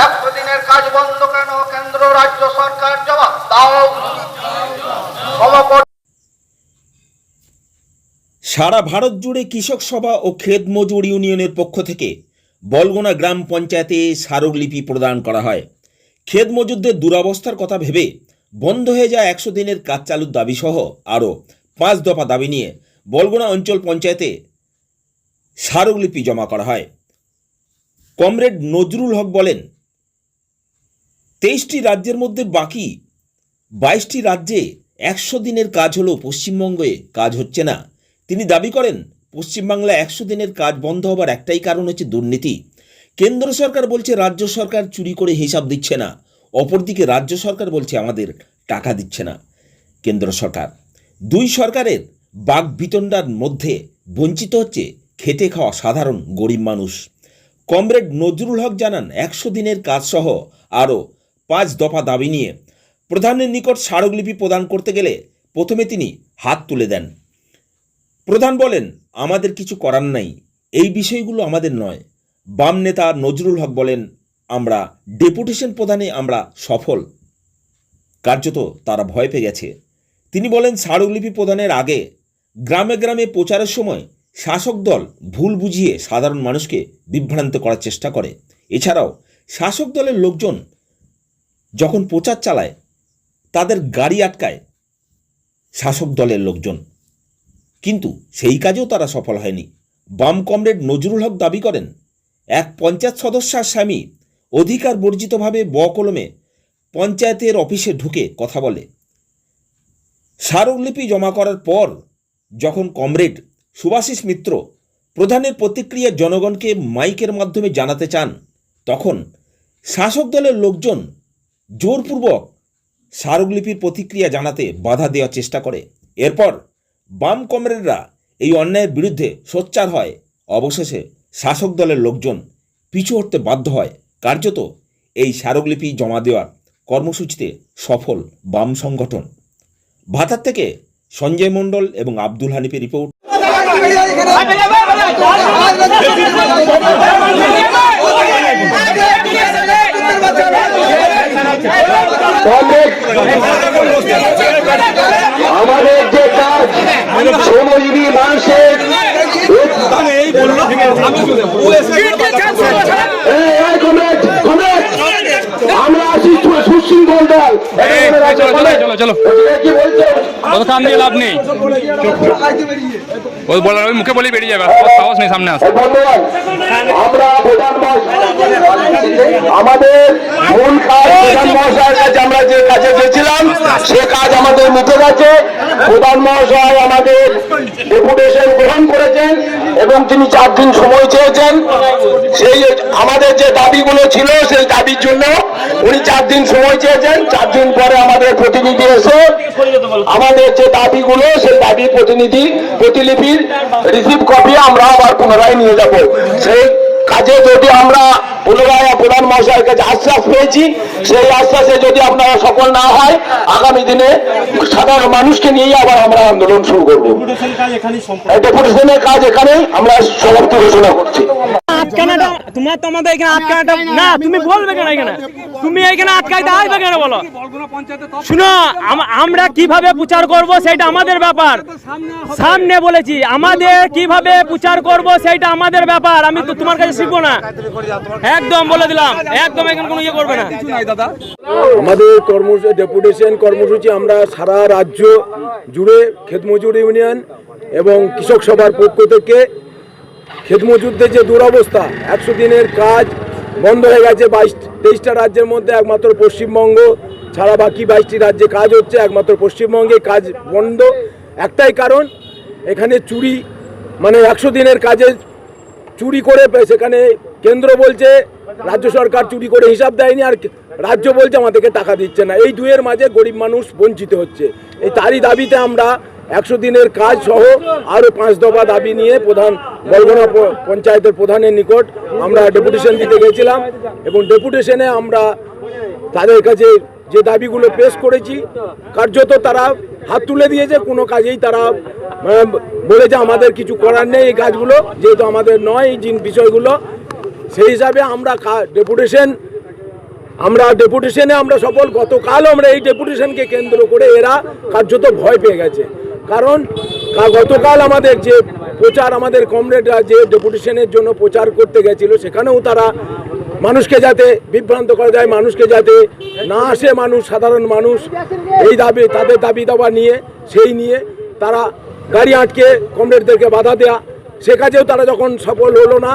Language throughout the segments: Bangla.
একশো দিনের কাজ বন্ধ কেন? কেন্দ্র, রাজ্য সরকার জবাব দাও। সারা ভারত জুড়ে কৃষক সভা ও ক্ষেত মজুর ইউনিয়নের পক্ষ থেকে বলগোনা গ্রাম পঞ্চায়েতে স্মারকলিপি প্রদান করা হয়। ক্ষেত মজুরদের দুরবস্থার কথা ভেবে বন্ধ হয়ে যায় একশো দিনের কাজ চালুর দাবিসহ আরও পাঁচ দফা দাবি নিয়ে বলগোনা অঞ্চল পঞ্চায়েতে স্মারকলিপি জমা করা হয়। কমরেড নজরুল হক বলেন তেইশটি রাজ্যের মধ্যে বাকি বাইশটি রাজ্যে একশো দিনের কাজ হলেও পশ্চিমবঙ্গে কাজ হচ্ছে না। তিনি দাবি করেন, পশ্চিমবাংলায় একশো দিনের কাজ বন্ধ হবার একটাই কারণ হচ্ছে দুর্নীতি। কেন্দ্র সরকার বলছে, রাজ্য সরকার চুরি করে হিসাব দিচ্ছে না। অপরদিকে রাজ্য সরকার বলছে, আমাদের টাকা দিচ্ছে না। কেন্দ্র সরকার, দুই সরকারের বাঘ বিতণ্ডার মধ্যে বঞ্চিত হচ্ছে, খেটে খাওয়া সাধারণ গরিব মানুষ। কমরেড নজরুল হক জানান, একশো দিনের কাজ সহ আরও পাঁচ দফা দাবি নিয়ে প্রধানের নিকট স্মারকলিপি প্রদান করতে গেলে প্রথমে তিনি হাত তুলে দেন। প্রধান বলেন, আমাদের কিছু করার নাই। এই বিষয়গুলো আমাদের নয়। বাম নেতা নজরুল হক বলেন, আমরা ডেপুটেশন প্রদানে আমরা সফল। কার্যত তারা ভয় পেয়ে গেছে। তিনি বলেন, স্মারকলিপি প্রদানের আগে গ্রামে গ্রামে প্রচারের সময় শাসক দল ভুল বুঝিয়ে সাধারণ মানুষকে বিভ্রান্ত করার চেষ্টা করে। এছাড়াও শাসক দলের লোকজন যখন প্রচার চালায়, তাদের গাড়ি আটকায় শাসক দলের লোকজন। কিন্তু সেই কাজেও তারা সফল হয়নি। বাম কমরেড নজরুল হক দাবি করেন, এক পঞ্চায়েত সদস্যার স্বামী অধিকার বর্জিতভাবে ব কলমে পঞ্চায়েতের অফিসে ঢুকে কথা বলে। স্মারকলিপি জমা করার পর যখন কমরেড সুভাষিস মিত্র প্রধানের প্রতিক্রিয়া জনগণকে মাইকের মাধ্যমে জানাতে চান, তখন শাসক দলের লোকজন জোরপূর্বক স্মারকলিপির প্রতিক্রিয়া জানাতে বাধা দেওয়ার চেষ্টা করে এরপর বাম কমরেডরা এই অন্যায়ের বিরুদ্ধে সোচ্চার হয় অবশেষে শাসক দলের লোকজন পিছু হটতে বাধ্য হয় কার্যত এই স্মারকলিপি জমা দেওয়ার কর্মসূচিতে সফল বাম সংগঠন ভাতার থেকে সঞ্জয় মণ্ডল এবং আব্দুল হানিফের রিপোর্ট আমাদের যে কাজ শ্রমজীবী মানুষের এই, এই, কমরেড, কমরেড, আমরা আছি সু- সুশৃঙ্খল দল। চলো, চলো। এটা কি বলছো? অত কান লাভ নেই। ও বলার ওই মুখে বলেই বেরিয়ে যাবে সাহস নেই সামনে আসে আমরা আমাদের মূল কাজ প্রধান মহাশয়ের কাছে আমরা যে কাজে গেছিলাম, সে কাজ আমাদের মিটে গেছে। প্রধান মহাশয় আমাদের ডেপুটেশন গ্রহণ করেছেন এবং তিনি চার দিন সময় চেয়েছেন। সেই আমাদের যে দাবিগুলো ছিল, সেই দাবির জন্য উনি চার দিন সময় চেয়েছেন। চার দিন পরে আমাদের প্রতিনিধি এসে আমাদের যে দাবিগুলো সেই দাবি প্রতিনিধি প্রতিলিপির রিসিভ কপি আমরা আবার পুনরায় নিয়ে যাব। সেই কাজে যদি আমরা পুনরায় প্রধান মহাশয়ের কাছে আশ্বাস পেয়েছি সেই আশ্বাসে যদি আপনারা সফল না হয় আগামী দিনে সাধারণ মানুষকে নিয়েই আবার আমরা আন্দোলন শুরু করব। ডেপুটেশনের কাজ এখানে আমরা সমাপ্তি ঘোষণা করছি। আটকানাটা তোমার তো আমাদের এখানে আটকানাটা না তুমি বলবে কেন এখানে? তুমি এখানে আটকাইতে আসবে কেন বলো? শুনো আমরা কীভাবে প্রচার করব সেটা আমাদের ব্যাপার। সামনে বলেছি আমাদের কীভাবে প্রচার করব সেটা আমাদের ব্যাপার। আমি তো তোমার কাছে শিখব না। একদম বলে দিলাম। একদম এখানে কোনো ইয়ে করবে না। আমাদের কর্মসূচি ডেপুটেশন কর্মসূচি আমরা সারা রাজ্য জুড়ে ক্ষেতমজুর ইউনিয়ন এবং কৃষক সভার পক্ষ থেকে ক্ষেতমজুরদের যে দুরবস্থা, একশো দিনের কাজ বন্ধ হয়ে গেছে বাইশ, তেইশটা রাজ্যের মধ্যে একমাত্র পশ্চিমবঙ্গ, ছাড়া বাকি বাইশটি রাজ্যে কাজ হচ্ছে, একমাত্র পশ্চিমবঙ্গে কাজ বন্ধ। একটাই কারণ, এখানে চুরি মানে একশো দিনের কাজে চুরি করে সেখানে কেন্দ্র বলছে, রাজ্য সরকার চুরি করে হিসাব দেয়নি আর রাজ্য বলছে আমাদেরকে টাকা দিচ্ছে না। এই দুয়ের মাঝে গরিব মানুষ বঞ্চিত হচ্ছে। এই তারই দাবিতে আমরা একশো দিনের কাজ সহ আরও পাঁচ দফা দাবি নিয়ে প্রধান বলগনা পঞ্চায়েতের প্রধানের নিকট আমরা ডেপুটেশন দিতে গেছিলাম এবং ডেপুটেশনে আমরা তাদের কাছে যে দাবিগুলো পেশ করেছি, কার্যত তারা হাত তুলে দিয়েছে, কোনো কাজেই তারা বলেছে আমাদের কিছু করার নেই এই কাজগুলো, যেহেতু আমাদের নয় এই বিষয়গুলো, সেই হিসাবে আমরা ডেপুটেশন, আমরা ডেপুটেশনে আমরা সফল গতকাল আমরা এই ডেপুটেশনকে কেন্দ্র করে এরা কার্যত ভয় পেয়ে গেছে। কারণ গতকাল আমাদের যে প্রচার, আমাদের কমরেডরা যে ডেপুটেশনের জন্য প্রচার করতে গেছিল, সেখানেও তারা মানুষকে যাতে বিভ্রান্ত করা যায় মানুষকে যাতে না আসে মানুষ, সাধারণ মানুষ, এই দাবি, তাদের দাবি দাবা নিয়ে, সেই নিয়ে তারা গাড়ি আটকে কমরেডদেরকে বাধা দেয়া। সে কাজেও তারা যখন সফল হলো না,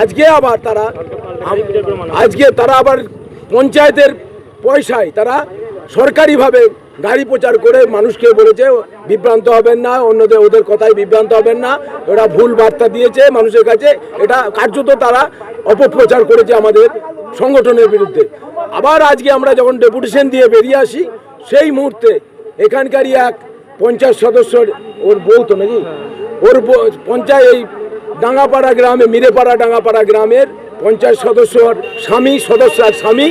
আজকে আবার তারা আজকে তারা আবার পঞ্চায়েতের পয়সায় তারা সরকারিভাবে গাড়ি প্রচার করে মানুষকে বলেছে, বিভ্রান্ত হবেন না, অন্যদের, ওদের কথায় বিভ্রান্ত হবেন না। ওরা ভুল বার্তা দিয়েছে মানুষের কাছে, এটা কার্যত তারা অপপ্রচার করেছে আমাদের সংগঠনের বিরুদ্ধে। আবার আজকে আমরা যখন ডেপুটেশন দিয়ে বেরিয়ে আসি, সেই মুহূর্তে এখানকারই এক পঞ্চায়েত সদস্যর ওর বউ তো নাকি? ওর পঞ্চায়েত এই ডাঙ্গাপাড়া গ্রামে, মিরেপাড়া ডাঙ্গাপাড়া গ্রামের পঞ্চায়েত সদস্যর স্বামী, সদস্য স্বামী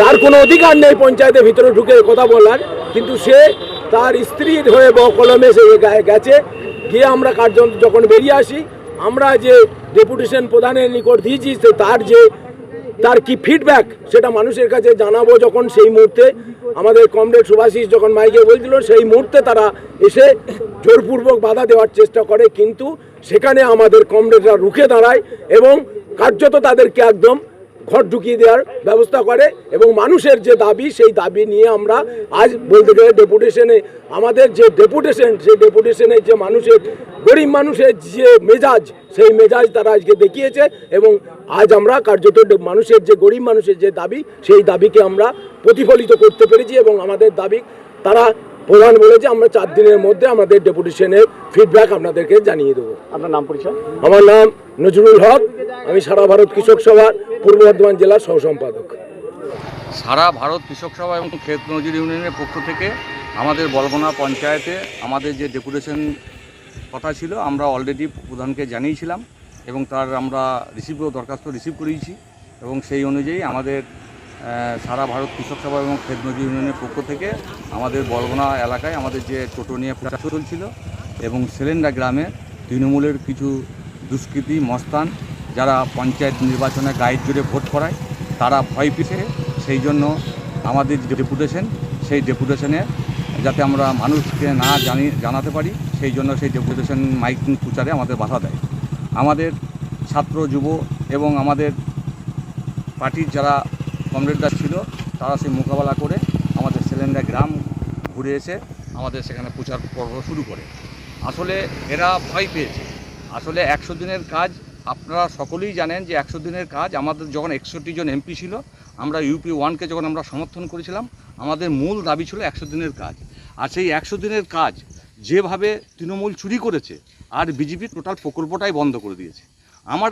তার কোনো অধিকার নেই পঞ্চায়েতের ভিতরে ঢুকে কথা বলার। কিন্তু সে তার স্ত্রীর হয়ে ব কলমে সে গেছে। গিয়ে আমরা কার্য যখন বেরিয়ে আসি, আমরা যে ডেপুটেশন প্রধানের নিকট দিয়েছি, সে তার যে তার কি ফিডব্যাক সেটা মানুষের কাছে জানাব যখন সেই মুহূর্তে। আমাদের কমরেড সুভাষিস যখন মাইকে বলছিল, সেই মুহূর্তে তারা এসে জোরপূর্বক বাধা দেওয়ার চেষ্টা করে। কিন্তু সেখানে আমাদের কমরেডরা রুখে দাঁড়ায় এবং কার্যত তাদেরকে একদম ঘর ঢুকিয়ে দেওয়ার ব্যবস্থা করে এবং মানুষের যে দাবি সেই দাবি নিয়ে আমরা আজ বলতে গেলে ডেপুটেশনে আমাদের যে ডেপুটেশন সেই ডেপুটেশনের যে মানুষের গরিব মানুষের যে মেজাজ সেই মেজাজ তারা আজকে দেখিয়েছে এবং আজ আমরা কার্যত মানুষের যে গরিব মানুষের যে দাবি সেই দাবিকে আমরা প্রতিফলিত করতে পেরেছি এবং আমাদের দাবি তারা প্রধান বলেছে আমরা চার দিনের মধ্যে আমাদের ডেপুটেশনের ফিডব্যাক আপনাদেরকে জানিয়ে দেবো। আপনার নাম পরিচয়? আমার নাম নজরুল হক আমি সারা ভারত কৃষক সভার পূর্ব বর্ধমান জেলার সহ সম্পাদক সারা ভারত কৃষক সভা এবং ক্ষেত মজুর ইউনিয়নের পক্ষ থেকে আমাদের বলগোনা পঞ্চায়েতে আমাদের যে ডেপুটেশন কথা ছিল, আমরা অলরেডি প্রধানকে জানিয়েছিলাম এবং তার আমরা রিসিভ দরখাস্ত রিসিভ করিয়েছি এবং সেই অনুযায়ী আমাদের সারা ভারত কৃষক সভা এবং ক্ষেত মজুর ইউনিয়নের পক্ষ থেকে আমাদের বলগোনা এলাকায় আমাদের যে টোটো নিয়ে প্রচার চলছিল এবং সেলেন্ডা গ্রামে তৃণমূলের কিছু দুষ্কৃতী, মস্তান যারা পঞ্চায়েত নির্বাচনে গায়ের জুড়ে ভোট করায়, তারা ভয় পেয়েছে সেই জন্য আমাদের যে ডেপুটেশন, সেই ডেপুটেশনে যাতে আমরা মানুষকে না জানি, জানাতে পারি, সেই জন্য সেই ডেপুটেশন মাইকিং প্রচারে আমাদের বাধা দেয়। আমাদের ছাত্র, যুব এবং আমাদের পার্টির যারা কমরেডরা ছিল, তারা সেই মোকাবেলা করে আমাদের সেলেন্ডা গ্রাম ঘুরে এসে আমাদের সেখানে প্রচার পর্ব শুরু করে। আসলে এরা ভয় পেয়েছে। আসলে একশো দিনের কাজ আপনারা সকলেই জানেন যে একশো দিনের কাজ, আমাদের যখন একষট্টি জন এমপি ছিল, আমরা ইউপি ওয়ানকে যখন আমরা সমর্থন করেছিলাম, আমাদের মূল দাবি ছিল একশো দিনের কাজ। আর সেই একশো দিনের কাজ যেভাবে তৃণমূল চুরি করেছে, আর বিজেপি টোটাল প্রকল্পটাই বন্ধ করে দিয়েছে। আমার